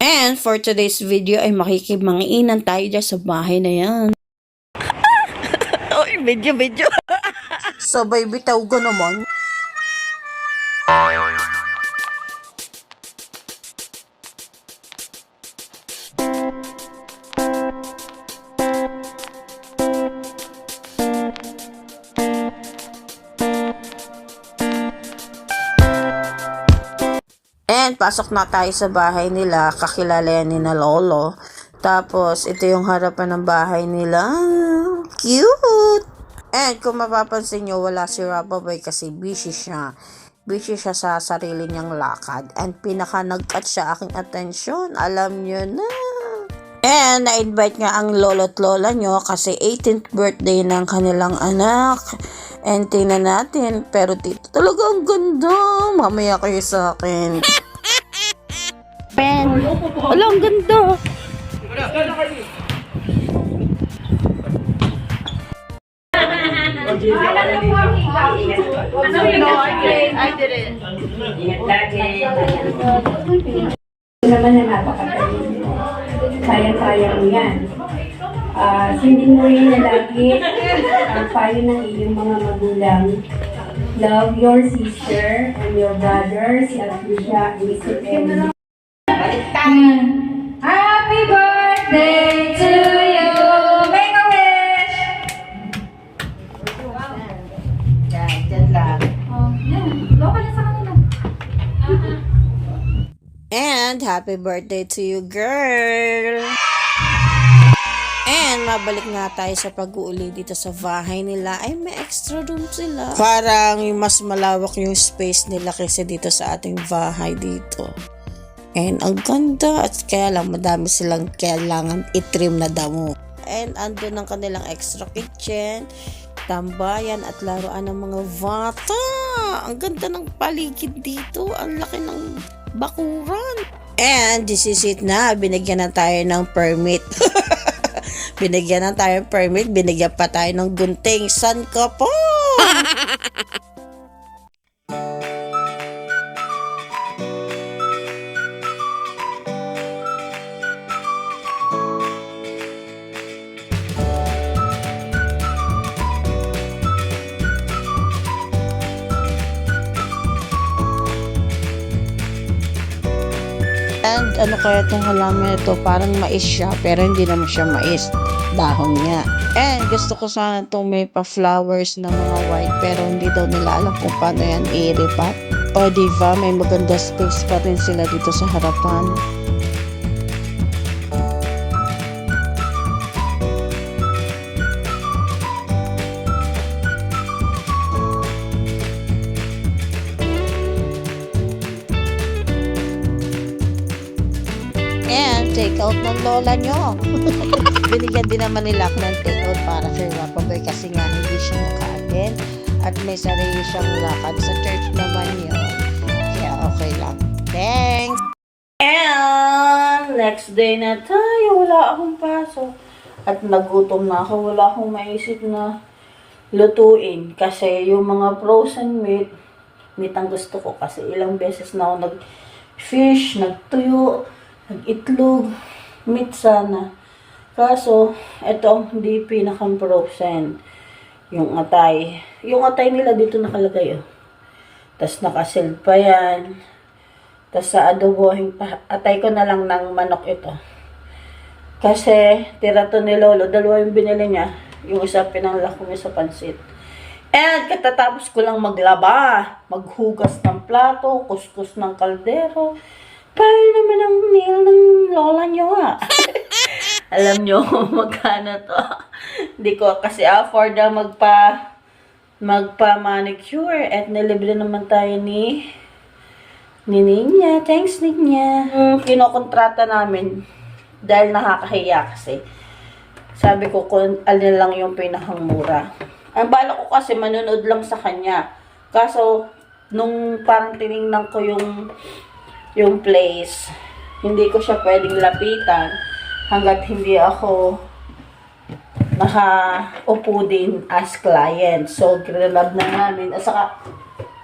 And for today's video ay makikimangiinan tayo dyan sa bahay na yan. Oy, video, video. Sabay bitaw ka naman. And pasok na tayo sa bahay nila. Kakilala yan ni na Lolo. Tapos, ito yung harapan ng bahay nila. Cute! And kung mapapansin nyo, wala si Rababoy kasi busy siya. Busy siya sa sarili niyang lakad. And pinaka nag-cut siya aking atensyon. Alam nyo na. And na-invite nga ang lolo't lola nyo kasi 18th birthday ng kanilang anak. And tingnan natin. Pero dito talaga ang ganda. Mamaya kayo sa akin. Wala, ang ganda. naman na napakagaling. Kaya-kaya mo yan. Ah, sundin mo rin na lagi ang payo ng iyong mga magulang. Love your sister and your brother, si Atrisha and Emily. Happy birthday to you! Make a wish! Yan, dyan lang. Sa kanila. And happy birthday to you, girl! And mabalik nga tayo sa pag-uuli dito sa bahay nila. Ay, may extra room sila. Parang mas malawak yung space nila kaysa dito sa ating bahay dito. And ang ganda at kaya lang madami silang kailangan itrim na damo. And andun ang kanilang extra kitchen, tambayan at laruan ng mga bata. Ang ganda ng paligid dito. Ang laki ng bakuran. And this is it na. Binigyan na tayo ng permit. binigyan na tayo ng permit. Binigyan pa tayo ng gunting. San ka po? ano kaya itong halaman ito? Parang mais siya, pero hindi naman siya mais. Dahon niya. And gusto ko sana itong may pa-flowers na mga white, pero hindi daw nila alam kung paano yan i-repat. O diba, may maganda space pa rin sila dito sa harapan. And take out ng lola nyo. Binigyan din naman nila ako ng take out para kay Wapaboy kasi nga hindi siya naka-attend at may sarili siyang lakad sa church naman yun. Kaya okay lang. Thanks! And next day na tayo, wala akong pasok. At nagutom na ako, wala akong maisip na lutuin. Kasi yung mga frozen meat, meat ang gusto ko. Kasi ilang beses na ako nag-fish, nagtuyo, nag-itlog, meat sana. Kaso, ito ang hindi pinakang frozen. Yung atay. Yung atay nila dito nakalagay, oh. Tapos nakasil pa yan. Tapos sa adobohin pa, atay ko na lang ng manok ito. Kasi, tira to ni Lolo, dalawa yung binili niya. Yung isa pinanglak ko sa pansit. And katatapos ko lang maglaba, maghugas ng plato, kuskus ng kaldero. Paano naman ang nail ng lola niyo ah? Alam niyo kung magkano to. Hindi ko kasi afford na magpa magpa manicure at nilibre naman tayo ni ni Ninya. Thanks Ninya. Mm, kinokontrata namin dahil nakakahiya kasi. Sabi ko kung alin lang yung pinakang mura. Ang bala ko kasi manonood lang sa kanya. Kaso nung parang tiningnan ko yung yung place, hindi ko siya pwedeng lapitan hanggat hindi ako nakaupo din as client. So, grinab na namin. At saka,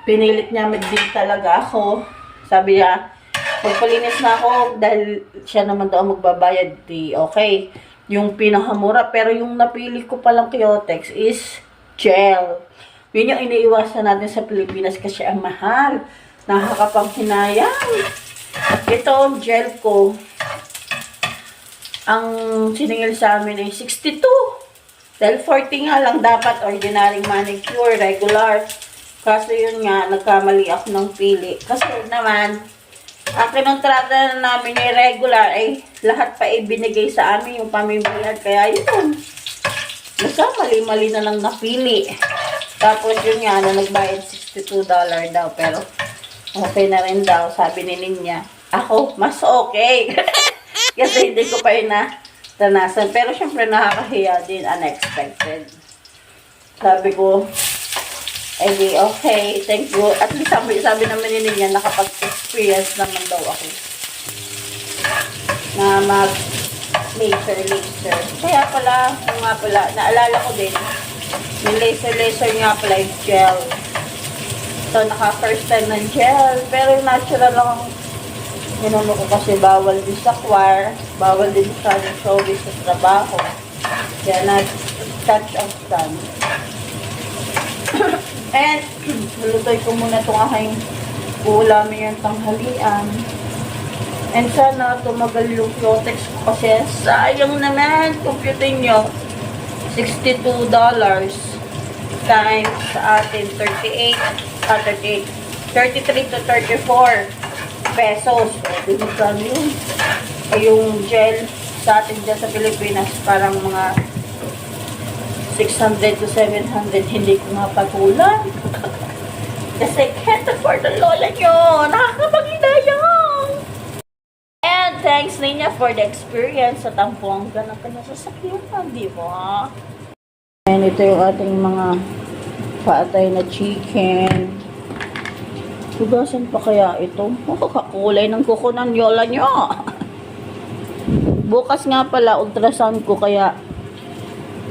pinilit niya din talaga ako. Sabi niya, pagpalinis na ako, dahil siya naman daw magbabayad, di okay. Yung pinakamura, pero yung napili ko palang Kyotex is gel. Yun yung iniiwasan natin sa Pilipinas kasi ang mahal. Nakakapanghinayang. Ito, ang gel ko, ang siningil sa amin ay 62. Dahil 40 nga lang dapat ordinary manicure, regular. Kaso yun nga, nagkamali ako ng pili. Kasi naman, ang kinontrata na namin ni regular ay lahat pa ibinigay sa amin yung pamimilihan. Kaya yun, basta mali-mali na lang napili. Tapos yun nga, na nagbayad $62 daw. Pero okay na rin daw, sabi ni Ninya. Ako, mas okay. Kasi hindi ko pa yun na tanasan. Pero syempre nakakahiya din, unexpected. Sabi ko, eh okay, thank you. At least sabi, sabi naman ni Ninya, nakapag-experience naman daw ako. Na mag laser, laser. Kaya pala, nga pala, naalala ko din, yung laser, laser nga pala yung gel. So, naka first time ng gel. Yung natural lang ang ko kasi bawal din sa choir, bawal din sa showbiz sa trabaho. Kaya nag-touch off done. And, lulutoy ko muna itong aking uulamin yung tanghalian. And sana tumagal yung Protex ko kasi sayang naman, computing nyo. $62 times sa atin 38, ah 38, 33 to 34 pesos. O, di ba kano yun? Eh, yung gel sa atin dyan sa Pilipinas, parang mga 600 to 700, hindi ko nga patulan. Kasi can't afford the lola nyo. Nakakapag-idayang. And thanks Ninya for the experience sa tampuangga ng kanyang sasakyan, di ba? And ito yung ating mga paatay na chicken. Hugasan pa kaya ito? Oh, kakulay ng kuko ng yola nyo. Bukas nga pala, ultrasound ko kaya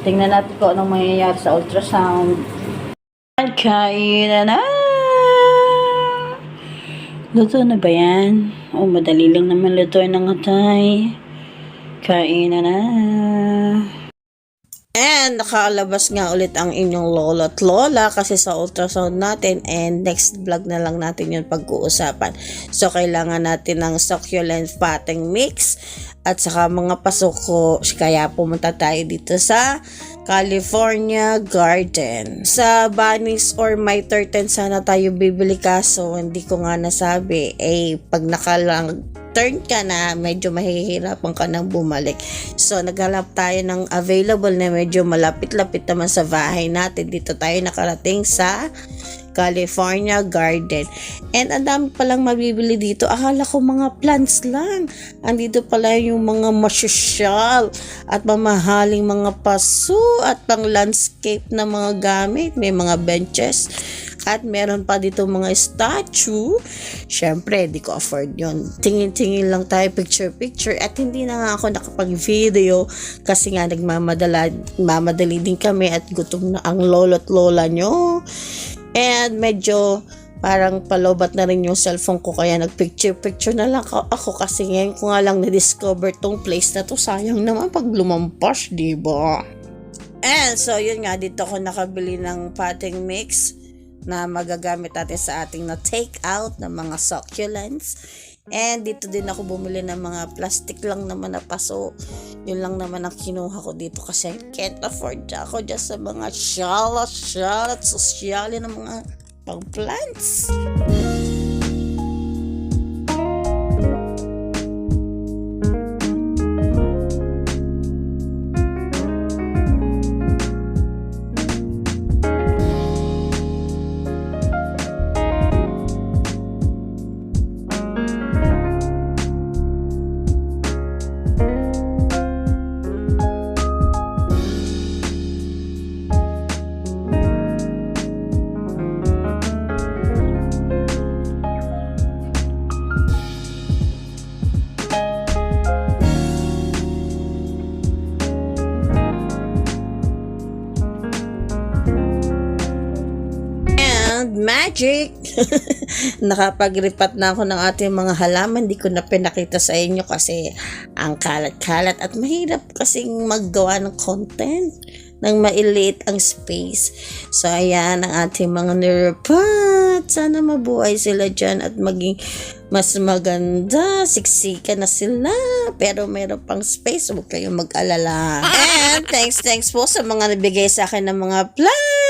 tingnan natin kung anong mangyayari sa ultrasound. Kain na! Luto na ba yan? Oh, madali lang naman lutuin ng atay. Kain na na. And nakalabas nga ulit ang inyong lolo at lola kasi sa ultrasound natin and next vlog na lang natin yun pag-uusapan. So, kailangan natin ng succulent fatting mix at saka mga pasuko. Kaya pumunta tayo dito sa California Garden. Sa Bunnies or My 13 sana tayo bibili kaso hindi ko nga nasabi. Eh, pag nakalang turn ka na, medyo mahihirapan ka nang bumalik. So, naghanap tayo ng available na medyo malapit-lapit naman sa bahay natin. Dito tayo nakarating sa California Garden. And ang dami palang mabibili dito. Akala ko mga plants lang. Andito pala yung mga masosyal at mamahaling mga paso at pang landscape na mga gamit. May mga benches. At meron pa dito mga statue. Siyempre, di ko afford yon. Tingin-tingin lang tayo picture-picture. At hindi na nga ako nakapag-video kasi nga nagmamadala, mamadali din kami at gutom na ang lolo't lola nyo. And medyo parang palobat na rin yung cellphone ko kaya nagpicture-picture na lang ako, kasi ngayon ko nga lang na-discover tong place na to. Sayang naman pag lumampas, di ba? And so yun nga, dito ako nakabili ng potting mix na magagamit natin sa ating na take out ng mga succulents. And dito din ako bumili ng mga plastic lang naman na paso. Yun lang naman ang kinuha ko dito kasi can't afford ako just sa mga shala, shala, sosyali ng mga pang plants. Magic! nakapag-repat na ako ng ating mga halaman. Di ko na pinakita sa inyo kasi ang kalat-kalat at mahirap kasing maggawa ng content nang mailiit ang space. So, ayan ang ating mga nirepat. Sana mabuhay sila dyan at maging mas maganda. Siksika na sila. Pero meron pang space. Huwag kayong mag-alala. And thanks, thanks po sa mga nabigay sa akin ng mga plants.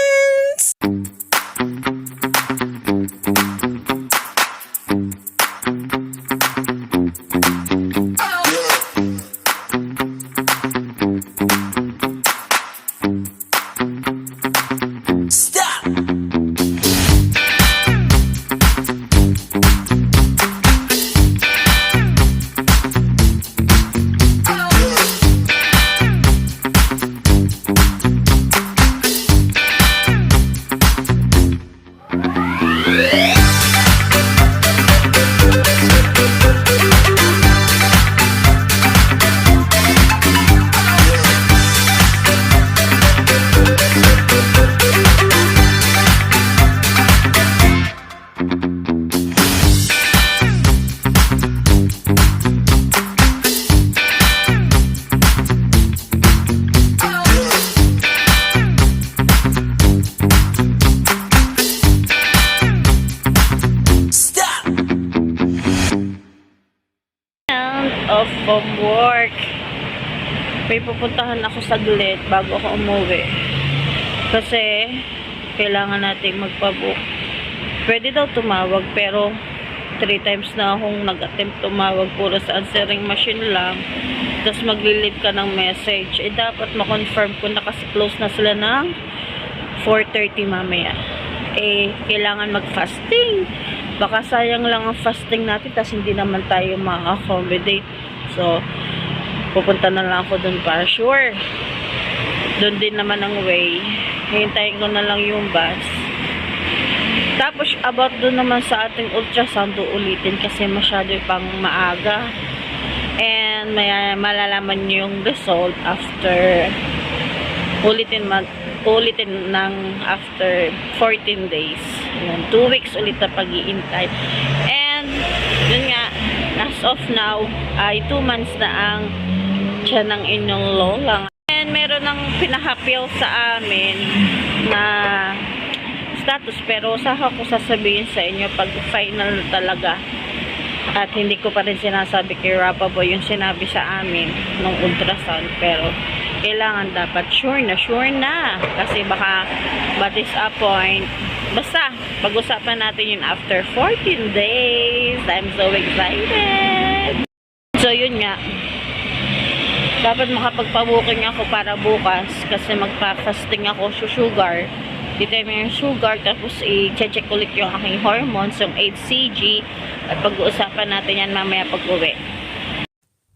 May pupuntahan ako saglit bago ako umuwi. Kasi, kailangan nating magpabook. Pwede daw tumawag, pero three times na akong nag-attempt tumawag puro sa answering machine lang. Tapos magli-leave ka ng message. Eh, dapat ma-confirm ko na kasi close na sila ng 4.30 mamaya. Eh, kailangan mag-fasting. Baka sayang lang ang fasting natin tapos hindi naman tayo ma-accommodate. So, pupunta na lang ako dun para sure. Doon din naman ang way. Hintayin ko na lang yung bus. Tapos, about doon naman sa ating ultrasound, ulitin kasi masyado pang maaga. And may malalaman nyo yung result after ulitin mag ulitin ng after 14 days. Yun, 2 weeks ulit na pag-iintay. And, yun nga, as of now, ay 2 months na ang tiyan ng inyong lola. And meron ng pinahapyaw sa amin na status pero saka ko sasabihin sa inyo pag final na talaga. At hindi ko pa rin sinasabi kay Rapa Boy yung sinabi sa amin nung ultrasound pero kailangan dapat sure na sure na. Kasi baka ma-disappoint basta pag-usapan natin yun after 14 days. I'm so excited. So yun nga dapat makapagpabuking ako para bukas kasi magpa-fasting ako sa sugar Dito yung sugar, tapos i-check ulit yung aking hormones, yung HCG, at pag-uusapan natin yan mamaya pag-uwi.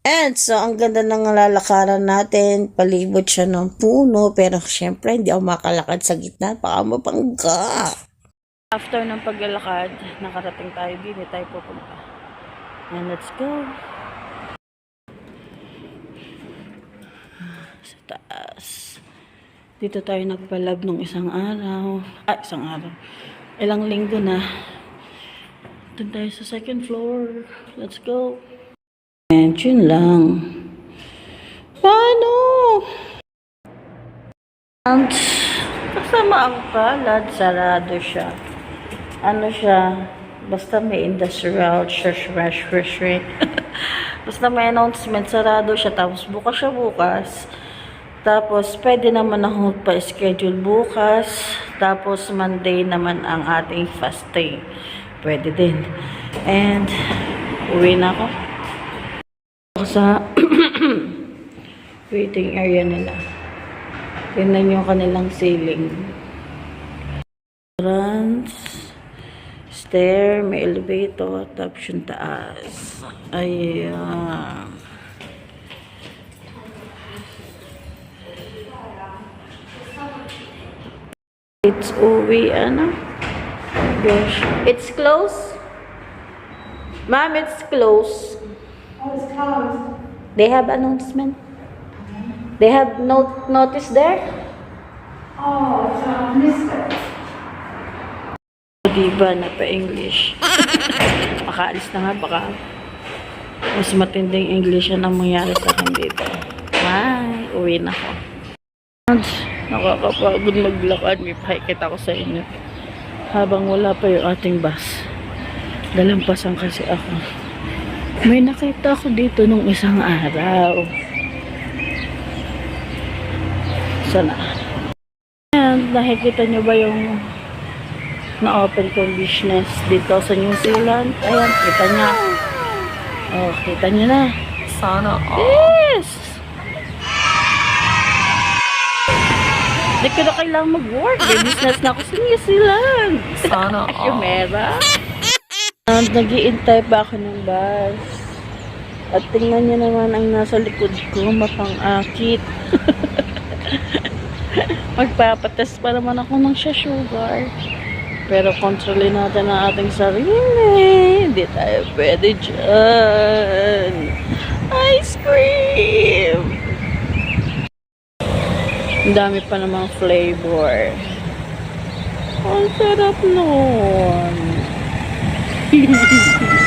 And so, ang ganda ng lalakaran natin. Palibot siya ng puno. Pero syempre, hindi ako makalakad sa gitna. Baka mapangga. After ng paglalakad, nakarating tayo din, tayo pupunta. And let's go. Sa taas. Dito tayo nagpalab nung isang araw. Ah, isang araw. Ilang linggo na. Doon tayo sa second floor. Let's go. And yun lang. Paano? And kasama ang palad, sarado siya. Ano siya? Basta may industrial, shush, rush, rush. Basta may announcement, sarado siya. Tapos bukas siya bukas. Tapos, pwede naman ako pa-schedule bukas. Tapos, Monday naman ang ating fasting. Pwede din. And, uwi na ako. Ako sa waiting area nila. Tingnan yung kanilang ceiling. Entrance, stair, may elevator, tapos yung taas. Ayan. It's uwi, ano? Gosh. It's closed? Ma'am, it's closed. Oh, it's closed. They have announcement. They have note notice there. Oh, it's uh, missed it. Diba na pa English? Makaalis na nga, baka mas matinding English yan ang mangyari sa akin dito. Bye! Uwi na ako. Nakakapagod maglakad. May pakikita ko sa inyo. Habang wala pa yung ating bus. Dalampasan kasi ako. May nakita ako dito nung isang araw. Sana. Ayan, nakikita nyo ba yung na-open kong business dito sa New Zealand? Ayan, kita niya. Oh, kita niyo na. Sana all. Yes! Hindi ko na kailangan mag-work. May business na ako sa New Zealand. Sana all. Chimera. Uh, Nag-iintay pa ako ng bus. At tingnan niyo naman ang nasa likod ko, mapang-akit. Magpapatest pa naman ako ng siya sugar. Pero kontrolin natin ang ating sarili. Hindi tayo pwede dyan. Ice cream! Ang dami pa namang flavor. Ang sarap nun.